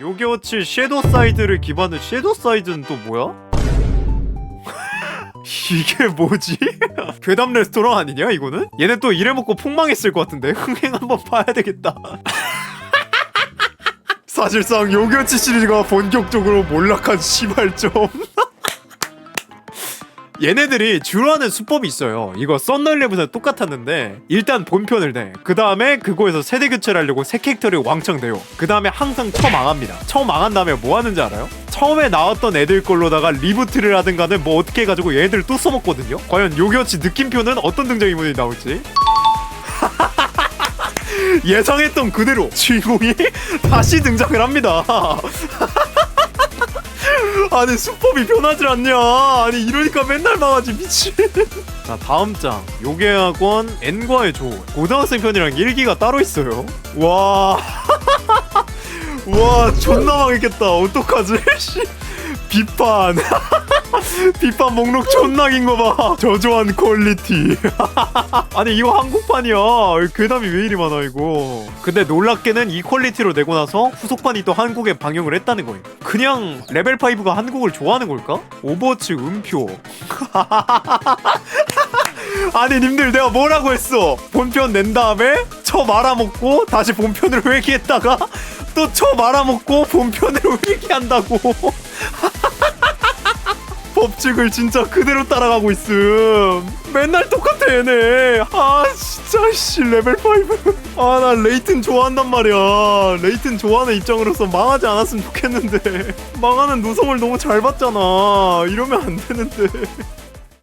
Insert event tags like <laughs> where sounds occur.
요게워치 섀도우 사이드를 기반으로 섀도우 사이드는 또 뭐야? <laughs> 이게 뭐지? <laughs> 괴담 레스토랑 아니냐 이거는? 얘네 또 이래먹고 폭망했을 것 같은데 <laughs> 흥행 한번 봐야 되겠다 사실상 요게워치 시리즈가 본격적으로 몰락한 시발점 얘네들이 주로 하는 수법이 있어요. 이거 썬더일레븐에 똑같았는데 일단 본편을 내. 그 다음에 그거에서 세대 교체를 하려고 새 캐릭터를 왕창 내요. 그 다음에 항상 처망합니다. 처망한 다음에 뭐 하는지 알아요? 처음에 나왔던 애들 걸로다가 리부트를 하든 간에 뭐 어떻게 해가지고 얘네들을 또 써먹거든요. 과연 요기어치 느낌표는 어떤 등장인물이 나올지. <laughs> 예상했던 그대로 주인공이 <laughs> 다시 등장을 합니다. <laughs> 아니 수법이 변하질 않냐? 아니 이러니까 맨날 망하지 미친. <laughs> 자 다음 장. 요괴학원 N과의 조 고등학생 편이랑 일기가 따로 있어요. 와. <laughs> 와 존나 망했겠다. 어떡하지? <laughs> 씨. 비판 비판 목록 존나 긴 거 봐. 저조한 퀄리티. <laughs> 아니 이거 한국판이야. 괴담이 왜 이리 많아 이거. 근데 놀랍게는 이 퀄리티로 내고 나서 후속판이 또 한국에 방영을 했다는 거예요. 그냥 레벨 5가 한국을 좋아하는 걸까? 오버워치 음표. <laughs> 아니 님들 내가 뭐라고 했어? 본편 낸 다음에 쳐 말아먹고 다시 본편으로 <laughs> 회귀했다가 또 쳐 말아먹고 본편으로 회귀한다고 법칙을 진짜 그대로 따라가고 있음. 맨날 똑같아 얘네. 아 진짜 씨 레벨 5 아 나 레이튼 좋아한단 말이야. 레이튼 좋아하는 입장으로서 망하지 않았으면 좋겠는데. <laughs> 망하는 누성을 너무 잘 봤잖아. 이러면 안 되는데